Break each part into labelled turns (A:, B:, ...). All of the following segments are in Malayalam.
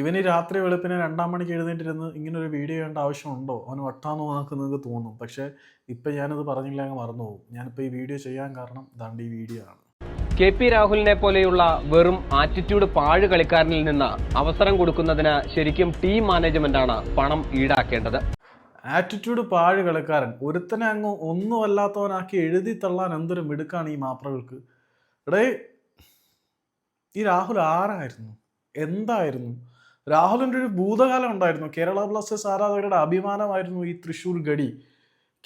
A: ഇവന് രാത്രി വെളുപ്പിനെ രണ്ടാം മണിക്ക് എഴുന്നേറ്റിരുന്ന് ഇങ്ങനെ ഒരു വീഡിയോ ചെയ്യേണ്ട ആവശ്യമുണ്ടോ? അവന് വട്ടാന്ന് നമുക്ക് നിങ്ങൾക്ക് തോന്നും. പക്ഷേ ഇപ്പം ഞാനത് പറഞ്ഞില്ല അങ്ങ് മറന്നു പോകും ഞാനിപ്പോൾ ഈ വീഡിയോ ചെയ്യാൻ കാരണം ദാണ്ട് ഈ വീഡിയോ ആണ്.
B: കെ പി രാഹുലിനെ പോലെയുള്ള വെറും ആറ്റിറ്റ്യൂഡ് പാഴ് കളിക്കാരനിൽ നിന്ന് അവസരം കൊടുക്കുന്നതിന് ശരിക്കും ടീം മാനേജ്മെന്റാണ് പണം ഈടാക്കേണ്ടത്.
A: ആറ്റിറ്റ്യൂഡ് പാഴ് കളിക്കാരൻ. ഒരുത്തനെ അങ്ങ് ഒന്നുമല്ലാത്തവനാക്കി എഴുതി തള്ളാൻ എന്തൊരു മിടുക്കാണ് ഈ മാപ്രകൾക്ക്. ഇടേ ഈ രാഹുൽ ആരായിരുന്നു? എന്തായിരുന്നു? രാഹുലിന്റെ ഒരു ഭൂതകാലം ഉണ്ടായിരുന്നു. കേരള ബ്ലാസ്റ്റേഴ്സ് ആരാധകരുടെ അഭിമാനമായിരുന്നു ഈ തൃശ്ശൂർ ഗഡി.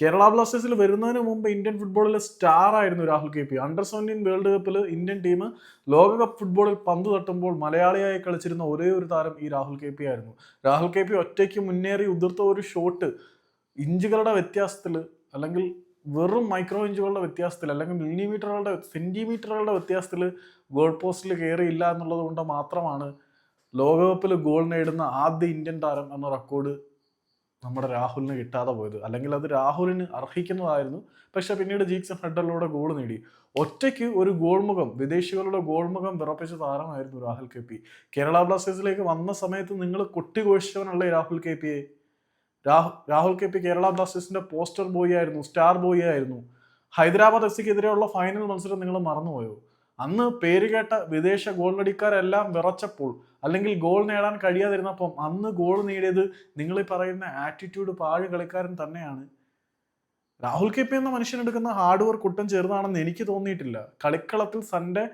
A: കേരള ബ്ലാസ്റ്റേഴ്സിൽ വരുന്നതിന് മുമ്പ് ഇന്ത്യൻ ഫുട്ബോളിലെ സ്റ്റാർ ആയിരുന്നു Rahul K P. Under seventeen world കപ്പിൽ ഇന്ത്യൻ ടീം ലോകകപ്പ് ഫുട്ബോളിൽ പന്ത് തട്ടുമ്പോൾ മലയാളിയായി കളിച്ചിരുന്ന ഒരേ ഒരു താരം ഈ രാഹുൽ കെ പി ആയിരുന്നു. രാഹുൽ കെ പി ഒറ്റയ്ക്ക് മുന്നേറി ഉതിർത്ത ഒരു ഷോട്ട് ഇഞ്ചുകളുടെ വ്യത്യാസത്തിൽ അല്ലെങ്കിൽ വെറും മൈക്രോ ഇഞ്ചുകളുടെ വ്യത്യാസത്തിൽ അല്ലെങ്കിൽ മില്ലിമീറ്ററുകളുടെ സെന്റിമീറ്ററുകളുടെ വ്യത്യാസത്തിൽ ഗോൾ പോസ്റ്റിൽ കയറിയില്ല എന്നുള്ളത് കൊണ്ട് മാത്രമാണ് ലോകകപ്പിൽ ഗോൾ നേടുന്ന ആദ്യ ഇന്ത്യൻ താരം എന്ന റെക്കോർഡ് നമ്മുടെ രാഹുലിന് കിട്ടാതെ പോയത്. അല്ലെങ്കിൽ അത് രാഹുലിന് അർഹിക്കുന്നതായിരുന്നു. പക്ഷെ പിന്നീട് ജീക്സൺ ഹെഡറിലൂടെ ഗോൾ നേടി. ഒറ്റയ്ക്ക് ഒരു ഗോൾമുഖം വിദേശികളുടെ ഗോൾമുഖം വിറപ്പിച്ച താരമായിരുന്നു രാഹുൽ കെ പി കേരള ബ്ലാസ്റ്റേഴ്സിലേക്ക് വന്ന സമയത്ത് നിങ്ങൾ കൊട്ടിഘോഷിച്ചവനല്ലേ രാഹുൽ കെ പിയെ രാഹുൽ രാഹുൽ കെ പി കേരള ബ്ലാസ്റ്റേഴ്സിന്റെ പോസ്റ്റർ ബോയ് ആയിരുന്നു സ്റ്റാർ ബോയ് ആയിരുന്നു. ഹൈദരാബാദ് എഫ് സിക്കെതിരെയുള്ള ഫൈനൽ മത്സരം നിങ്ങൾ മറന്നുപോയോ? അന്ന് പേരുകേട്ട വിദേശ ഗോളടിക്കാരെല്ലാം വിറച്ചപ്പോൾ അല്ലെങ്കിൽ ഗോൾ നേടാൻ കഴിയാതിരുന്നപ്പം അന്ന് ഗോൾ നേടിയത് നിങ്ങൾ ഈ പറയുന്ന ആറ്റിറ്റ്യൂഡ് പാഴ് കളിക്കാരൻ തന്നെയാണ്. രാഹുൽ കെ പി എന്ന മനുഷ്യനെടുക്കുന്ന ഹാർഡ് വർക്ക് ഒട്ടും ചെറുതാണെന്ന് എനിക്ക് തോന്നിയിട്ടില്ല. കളിക്കളത്തിൽ സന്റെ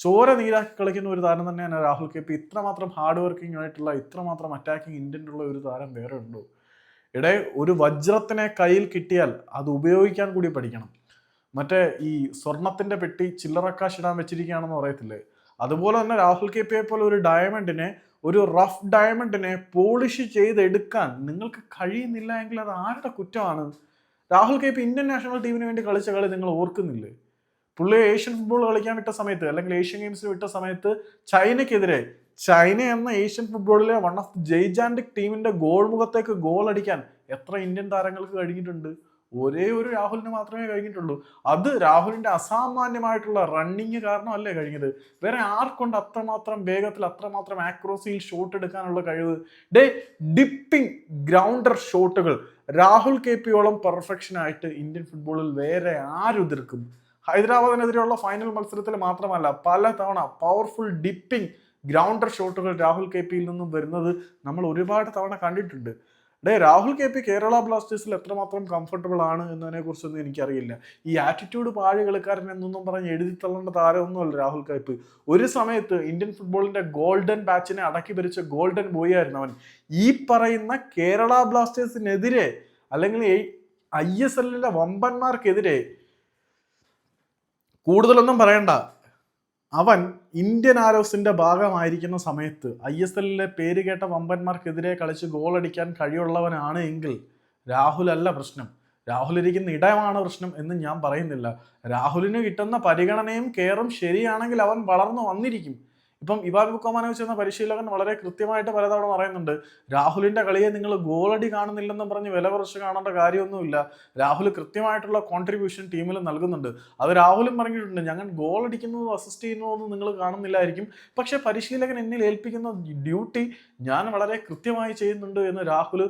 A: ചോര നീരാക്കി കളിക്കുന്ന ഒരു താരം തന്നെയാണ് രാഹുൽ കെ പി. ഇത്രമാത്രം ഹാർഡ് വർക്കിംഗ് ആയിട്ടുള്ള ഇത്രമാത്രം അറ്റാക്കിംഗ് ഇന്റന്റ് ഉള്ള ഒരു താരം വേറെ ഉണ്ടോ? ഇടെ ഒരു വജ്രത്തിനെ കയ്യിൽ കിട്ടിയാൽ അത് ഉപയോഗിക്കാൻ കൂടി പഠിക്കണം. മറ്റേ ഈ സ്വർണത്തിന്റെ പെട്ടി ചില്ലറക്കാശ് ഇടാൻ വെച്ചിരിക്കുകയാണെന്ന് പറയത്തില്ലേ? അതുപോലെ തന്നെ രാഹുൽ കെ പിയെ പോലെ ഒരു ഡയമണ്ടിനെ ഒരു റഫ് ഡയമണ്ടിനെ പോളിഷ് ചെയ്തെടുക്കാൻ നിങ്ങൾക്ക് കഴിയുന്നില്ല എങ്കിൽ അത് ആരുടെ കുറ്റമാണ്? Rahul K P Indian national ടീമിന് വേണ്ടി കളിച്ച കളി നിങ്ങൾ ഓർക്കുന്നില്ലേ? പുള്ളി ഏഷ്യൻ ഫുട്ബോൾ കളിക്കാൻ വിട്ട സമയത്ത് അല്ലെങ്കിൽ ഏഷ്യൻ ഗെയിംസ് വിട്ട സമയത്ത് ചൈനയ്ക്കെതിരെ ചൈന എന്ന ഏഷ്യൻ ഫുട്ബോളിലെ വൺ ഓഫ് ജയ്ജാൻഡിക് ടീമിന്റെ ഗോൾ മുഖത്തേക്ക് ഗോൾ അടിക്കാൻ എത്ര ഇന്ത്യൻ താരങ്ങൾക്ക് കഴിഞ്ഞിട്ടുണ്ട്? ഒരേ ഒരു രാഹുലിന് മാത്രമേ കഴിഞ്ഞിട്ടുള്ളൂ. അത് രാഹുലിന്റെ അസാമാന്യമായിട്ടുള്ള റണ്ണിങ് കാരണമല്ലേ കഴിഞ്ഞത്. വേറെ ആർക്കൊണ്ട് അത്രമാത്രം വേഗത്തിൽ അത്രമാത്രം ആക്രോസിയിൽ ഷോട്ട് എടുക്കാനുള്ള കഴിവ്? ഡേ ഡിപ്പിംഗ് ഗ്രൗണ്ടർ ഷോട്ടുകൾ രാഹുൽ കെ പിയോളം പെർഫെക്ഷൻ ആയിട്ട് ഇന്ത്യൻ ഫുട്ബോളിൽ വേറെ ആരുതിർക്കും? ഹൈദരാബാദിനെതിരെയുള്ള ഫൈനൽ മത്സരത്തിൽ മാത്രമല്ല പല തവണ പവർഫുൾ ഡിപ്പിംഗ് ഗ്രൗണ്ടർ ഷോട്ടുകൾ രാഹുൽ കെ പിയിൽ നിന്നും വരുന്നത് നമ്മൾ ഒരുപാട് തവണ കണ്ടിട്ടുണ്ട്. ഡേ രാഹുൽ കെ പി കേരള ബ്ലാസ്റ്റേഴ്സിൽ എത്രമാത്രം കംഫർട്ടബിൾ ആണ് എന്നതിനെ കുറിച്ചൊന്നും എനിക്കറിയില്ല. ഈ ആറ്റിറ്റ്യൂഡ് പാഴ് കളിക്കാരൻ എന്നൊന്നും പറഞ്ഞ് എഴുതി തള്ളേണ്ട താരമൊന്നുമല്ല രാഹുൽ കെ പി. ഒരു സമയത്ത് ഇന്ത്യൻ ഫുട്ബോളിന്റെ ഗോൾഡൻ ബാച്ചിനെ അടക്കി ഭരിച്ച ഗോൾഡൻ ബോയ് ആയിരുന്നു അവൻ. ഈ പറയുന്ന കേരള ബ്ലാസ്റ്റേഴ്സിനെതിരെ അല്ലെങ്കിൽ ഐ എസ് എല്ലിലെ വമ്പന്മാർക്കെതിരെ കൂടുതലൊന്നും പറയണ്ട. അവൻ ഇന്ത്യൻ ആരോസിന്റെ ഭാഗമായിരിക്കുന്ന സമയത്ത് ഐ എസ് എല്ലിലെ പേര് കേട്ട വമ്പന്മാർക്കെതിരെ കളിച്ച് ഗോൾ അടിക്കാൻ കഴിവുള്ളവനാണ് എങ്കിൽ രാഹുൽ അല്ല പ്രശ്നം. രാഹുൽ ഇരിക്കുന്ന ഇടമാണ് പ്രശ്നം എന്ന് ഞാൻ പറയുന്നില്ല. രാഹുലിന് കിട്ടുന്ന പരിഗണനയും കെയറും ശരിയാണെങ്കിൽ അവൻ വളർന്നു വന്നിരിക്കും. ഇപ്പം ഇവാൻ ബുക്കോമാനോവിച്ച് എന്ന പരിശീലകൻ വളരെ കൃത്യമായിട്ട് പലതവണ പറയുന്നുണ്ട് രാഹുലിന്റെ കളിയെ നിങ്ങൾ ഗോളടി കാണുന്നില്ലെന്നും പറഞ്ഞ് വില കുറച്ച് കാണേണ്ട കാര്യമൊന്നുമില്ല. രാഹുൽ കൃത്യമായിട്ടുള്ള കോൺട്രിബ്യൂഷൻ ടീമിൽ നൽകുന്നുണ്ട്. അത് രാഹുലും പറഞ്ഞിട്ടുണ്ട് ഞങ്ങൾ ഗോൾ അടിക്കുന്നതും അസിസ്റ്റ് ചെയ്യുന്നതൊന്നും നിങ്ങൾ കാണുന്നില്ലായിരിക്കും. പക്ഷെ പരിശീലകൻ എന്നിൽ ഏൽപ്പിക്കുന്ന ഡ്യൂട്ടി ഞാൻ വളരെ കൃത്യമായി ചെയ്യുന്നുണ്ട് എന്ന് രാഹുൽ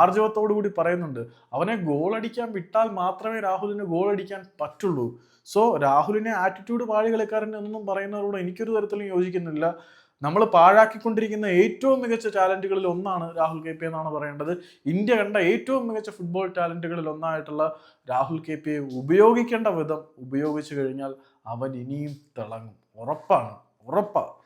A: ആർജവത്തോടു കൂടി പറയുന്നുണ്ട്. അവനെ ഗോൾ അടിക്കാൻ വിട്ടാൽ മാത്രമേ രാഹുലിന് ഗോൾ അടിക്കാൻ പറ്റുള്ളൂ. സോ രാഹുലിനെ ആറ്റിറ്റ്യൂഡ് പാഴി കളിക്കാരൻ എന്നൊന്നും പറയുന്നവരോട് എനിക്കൊരു തരത്തിലും യോജിക്കുന്നില്ല. നമ്മൾ പാഴാക്കിക്കൊണ്ടിരിക്കുന്ന ഏറ്റവും മികച്ച ടാലന്റുകളിൽ ഒന്നാണ് രാഹുൽ കെ പി എന്നാണ് പറയേണ്ടത്. ഇന്ത്യ കണ്ട ഏറ്റവും മികച്ച ഫുട്ബോൾ ടാലന്റുകളിൽ ഒന്നായിട്ടുള്ള രാഹുൽ കെ പിയെ ഉപയോഗിക്കേണ്ട വിധം ഉപയോഗിച്ചു കഴിഞ്ഞാൽ അവൻ ഇനിയും തിളങ്ങും. ഉറപ്പാണ്. ഉറപ്പാണ്